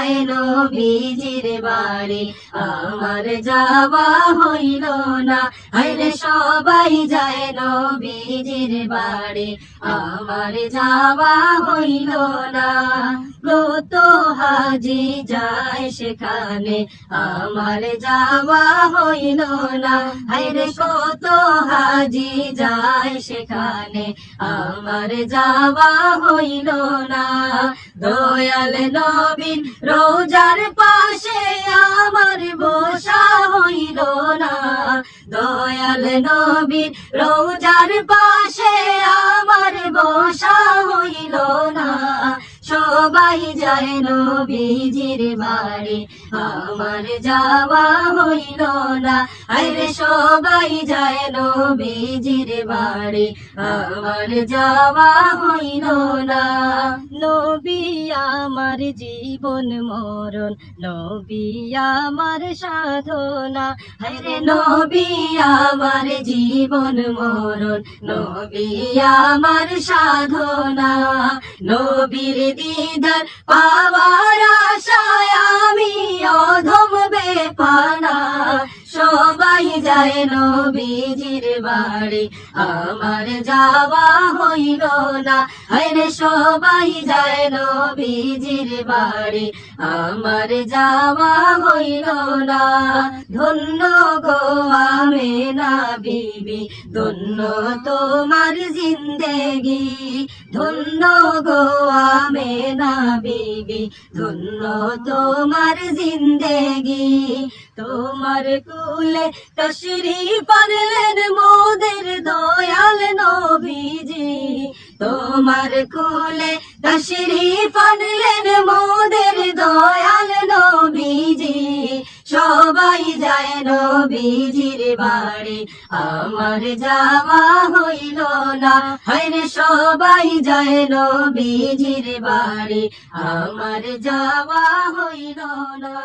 যায় নবীজির বাড়ি, আমার যাওয়া হইল না। আইলে সবাই যায় নবীজির বাড়ি, আমার যাওয়া হইল না। কত হাজি যায় সেখানে, আমার যাওয়া হইল না। আইরে কত হাজি যায় সেখানে, আমার যাওয়া হইল না। দয়াল নবীন, রোজার পাশে আমার বসা হইল না। দয়াল নবীন, রোজার পাশে আমার বসা হইল না। সবাই যায় নবীজির বাড়ি। আমার যাওয়া হইল না আরে সবাই যায় নবীজির বাড়ি। আমার যাওয়া হইল না। নবী আমার জীবন মরণ, নবী আমার সাধনা। হরে নবী আমার জীবন মরণ, নবী আমার সাধনা। নবীর দিদার செய்தார் பாவார் যায় নবীজির বাড়ি। আমার যাওয়া হইল না। আরে সবাই যায় নবীজির বাড়ি। আমার যাওয়া হইল না। ধন্য গো আমে না বিবি। ধন্য তোমার জিন্দেগি। ধন্য গো আমে না বিবি। ধন্য তোমার জিন্দেগি। তোমার কুলে তশরি পারলেন মোদের দয়াল নবীজি। তোমার কুলে তশরি পারলেন মোদের দয়াল নবীজি। সবাই যায় নবীজির বাড়ি। আমার যাওয়া হইল না হরে সবাই যায় নবীজির বাড়ি। আমার যাওয়া হইল না।